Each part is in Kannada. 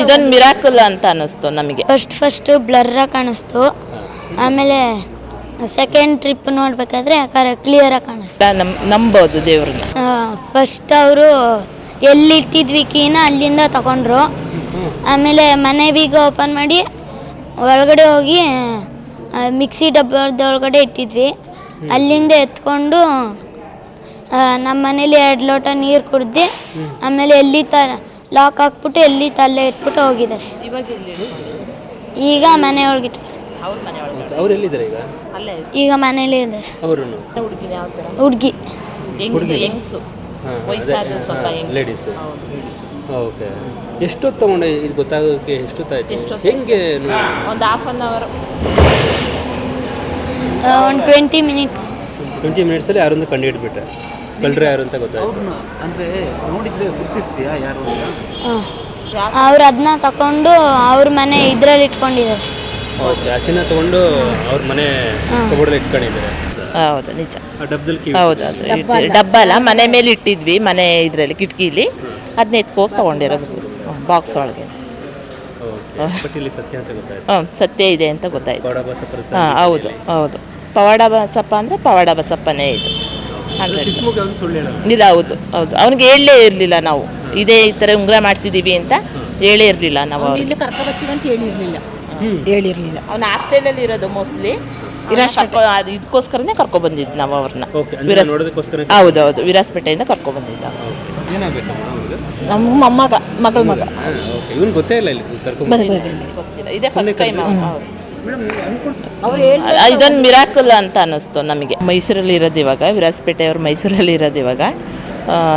ಇದೊಂದು ಮಿರಾಕಲ್ ಅಂತ ಅನಿಸ್ತು ನಮಗೆ. ಫಸ್ಟ್ ಫಸ್ಟ್ ಬ್ಲರ್ರಾಗಿ ಕಾಣಿಸ್ತು. ಆಮೇಲೆ ಸೆಕೆಂಡ್ ಟ್ರಿಪ್ ನೋಡ್ಬೇಕಾದ್ರೆ ಯಾಕಂದ್ರೆ ಕ್ಲಿಯರಾಗಿ ಕಾಣಿಸ್ತು. ನಮ್ ನಂಬೋದು ದೇವ್ರನ್ನ. ಫಸ್ಟ್ ಅವರು ಎಲ್ಲಿ ಇಟ್ಟಿದ್ವಿ ಕೀನ ಅಲ್ಲಿಂದ ತಗೊಂಡ್ರು. ಆಮೇಲೆ ಮನೆ ಬೀಗ ಓಪನ್ ಮಾಡಿ ಒಳಗಡೆ ಹೋಗಿ ಮಿಕ್ಸಿ ಮಿಕ್ಸಿ ಡಬ್ಬದೊಳಗಡೆ ಇಟ್ಟಿದ್ವಿ. ಅಲ್ಲಿಂದ ಎತ್ಕೊಂಡು ನಮ್ಮ ಮನೇಲಿ ಎರಡು ಲೋಟ ನೀರು ಕುಡ್ದು ಆಮೇಲೆ ಎಲ್ಲಿ ತ ಲಾಕ್ ಹಾಕ್ಬಿಟ್ಟು ಎಲ್ಲಿ ತಲೆ ಇಟ್ಬಿಟ್ಟು ಹೋಗಿದ್ದಾರೆ. ಈಗ ಮನೆ ಒಳಗಿಟ್ಟು ಅವ್ರು ಎಲ್ಲಿದ್ದಾರೆ ಈಗ? ಈಗ ಮನೇಲಿ ಇದ್ದಾರೆ. ಅವರು ಹುಡುಗಿ. ಹೆಂಗ್ಸು ವಯಸ್ಸಾದ ಸ್ವಲ್ಪ ಲೇಡೀಸ್ ಓಕೆ ಎಷ್ಟೊತ್ತು ತಗೊಂಡೆ ಇದು ಗೊತ್ತಾಗೋಕ್ಕೆ ಎಷ್ಟೊತ್ತಾಯ್ತು? ಎಷ್ಟೊತ್ತು? ಹೆಂಗೆ ಒಂದು ಹಾಫ್ ಅನ್ ಅವರ್ ಒಂದು ಟ್ವೆಂಟಿ ಮಿನಿಟ್ಸ್ ಟ್ವೆಂಟಿ ಮಿನಿಟ್ಸಲ್ಲಿ ಯಾರೊಂದು ಕಂಡು ಹಿಡ್ಬಿಟ್ರೆ ಕಳ್ಳರು ಯಾರು ಅಂತ ಗೊತ್ತಾಯ್ತು. ಅಂದ್ರೆ ನೋಡಿದ್ರೆ ಗುರುತಿಸ್ತೀಯಾ ಯಾರು ಅಂತ? ಅವ್ರು ಅದನ್ನ ತಕೊಂಡು ಅವ್ರ ಮನೆ ಇದ್ರಲ್ಲಿ ಇಟ್ಕೊಂಡಿದ್ದಾರೆ. ಓಕೆ ಆ ಚಿನ್ನ ತೊಗೊಂಡು ಅವ್ರ ಮನೆ ಕಬೋರ್ಡಲ್ಲಿ ಇಟ್ಕೊಂಡಿದ್ದಾರೆ. ಹೌದು ನಿಜ. ಆ ಡಬ್ಬದಲ್ಲಿ ಕೀ ಹೌದು ಅದು ಇಟ್ಟು- ಡಬ್ಬ ಅಲ್ಲ. ಮನೆ ಮೇಲೆ ಇಟ್ಟಿದ್ವಿ ಮನೆ ಇದರಲ್ಲಿ ಕಿಟಕಿಲಿ. ಅದನ್ನ ಎತ್ಕೋಗಿ ತಗೊಂಡಿರೋದು ಬಾಕ್ಸ್ ಒಳಗೆ. ಓಕೆ ಬಟ್ ಇಲ್ಲಿ ಸತ್ಯ ಅಂತ ಗೊತ್ತಾಯ್ತು. ಹ್ಞೂ ಸತ್ಯ ಇದೆ ಅಂತ ಗೊತ್ತಾಯ್ತು. ಬಡ ಬಸಪ್ಪರ ಹಾಂ ಹೌದು ಹೌದು. ಪವಾಡ ಬಸಪ್ಪ ಅಂದರೆ ಪವಾಡ ಬಸಪ್ಪನೇ ಇದು. ಇಲ್ಲ ಹೌದು ಹೌದು. ಅವನಿಗೆ ಹೇಳಲೇ ಇರಲಿಲ್ಲ ನಾವು. ಇದೇ ಈ ಥರ ಉಂಗುರ ಮಾಡಿಸಿದ್ದೀವಿ ಅಂತ ಹೇಳೇ ಇರಲಿಲ್ಲ ನಾವು ಇಲ್ಲಿ ಕರ್ಕೊಬರ್ತೀವಿ ಅಂತ ಹೇಳಿರಲಿಲ್ಲ. ಹೇಳಿರ್ಲಿಲ್ಲ. ಅವ್ನು ಹಾಸ್ಟೆಲಲ್ಲಿ ಇರೋದು ಮೋಸ್ಟ್ಲಿ ಅದು ಇದಕ್ಕೋಸ್ಕರನೇ ಕರ್ಕೊಬಂದಿದ್ದು ನಾವು ಅವ್ರನ್ನ. ವಿರಾಸ್ ಹೌದು ಹೌದು. ವಿರಾಸ್ಪೇಟೆಯಿಂದ ಕರ್ಕೊಬಂದಿದ್ದ ನಮ್ಮ ಮೊಮ್ಮಗ ಮಗಳ ಮಗ. ಓಕೆ. ಇವನು ಗೊತ್ತೇ ಇಲ್ಲ ಇಲ್ಲಿ ಕರ್ಕೊಂಡು ಗೊತ್ತಿಲ್ಲ. ಇದೇ ಫಸ್ಟ್ ಟೈಮ್ ಇದೊಂದು ಮಿರಾಕಲ್ ಅಂತ ಅನ್ನಿಸ್ತು ನಮಗೆ. ಮೈಸೂರಲ್ಲಿ ಇರೋದು ಇವಾಗ ವಿರಾಜಪೇಟೆ ಅವರು ಮೈಸೂರಲ್ಲಿ ಇರೋದು ಇವಾಗ.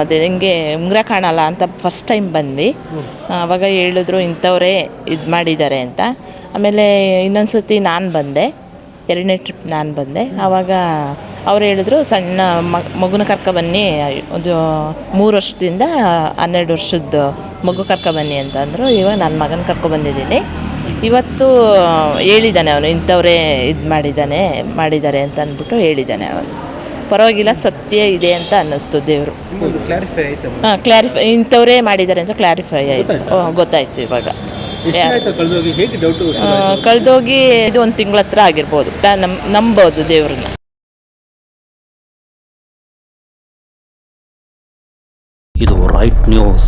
ಅದೇ ಹಿಂಗೆ ಉಂಗ್ರ ಕಾಣಲ್ಲ ಅಂತ ಫಸ್ಟ್ ಟೈಮ್ ಬಂದ್ವಿ. ಆವಾಗ ಹೇಳಿದ್ರು ಇಂಥವರೇ ಇದು ಮಾಡಿದ್ದಾರೆ ಅಂತ. ಆಮೇಲೆ ಇನ್ನೊಂದು ಸತಿ ನಾನು ಬಂದೆ, ಎರಡನೇ ಟ್ರಿಪ್ ನಾನು ಬಂದೆ. ಆವಾಗ ಅವ್ರು ಹೇಳಿದ್ರು, ಸಣ್ಣ ಮಗ ಮಗುನ ಕರ್ಕ ಬನ್ನಿ, ಒಂದು ಮೂರು ವರ್ಷದಿಂದ ಹನ್ನೆರಡು ವರ್ಷದ ಮಗು ಕರ್ಕ ಬನ್ನಿ ಅಂತಂದರು ಇವಾಗ ನನ್ನ ಮಗನ ಕರ್ಕೊ ಬಂದಿದ್ದೀನಿ. ಇವತ್ತು ಹೇಳಿದ್ದಾನೆ ಅವನು ಇಂಥವರೇ ಇದು ಮಾಡಿದ್ದಾನೆ ಮಾಡಿದ್ದಾರೆ ಅಂತ ಅಂದ್ಬಿಟ್ಟು ಹೇಳಿದ್ದಾನೆ ಅವನು. ಪರವಾಗಿಲ್ಲ ಸತ್ಯ ಇದೆ ಅಂತ ಅನ್ನಿಸ್ತು ದೇವರು. ಹಾಂ ಕ್ಲಾರಿಫೈ ಇಂಥವರೇ ಮಾಡಿದ್ದಾರೆ ಅಂತ ಕ್ಲಾರಿಫೈ ಆಯಿತು. ಗೊತ್ತಾಯ್ತು? ಇವಾಗ. ಕಳೆದೋಗಿ? ಇದು ಒಂದು ತಿಂಗಳ ಹತ್ರ ಆಗಿರ್ಬೋದು. ನಮ್ ನಂಬೋದು ದೇವ್ರನ್ನ. ಇದು ರೈಟ್ ನ್ಯೂಸ್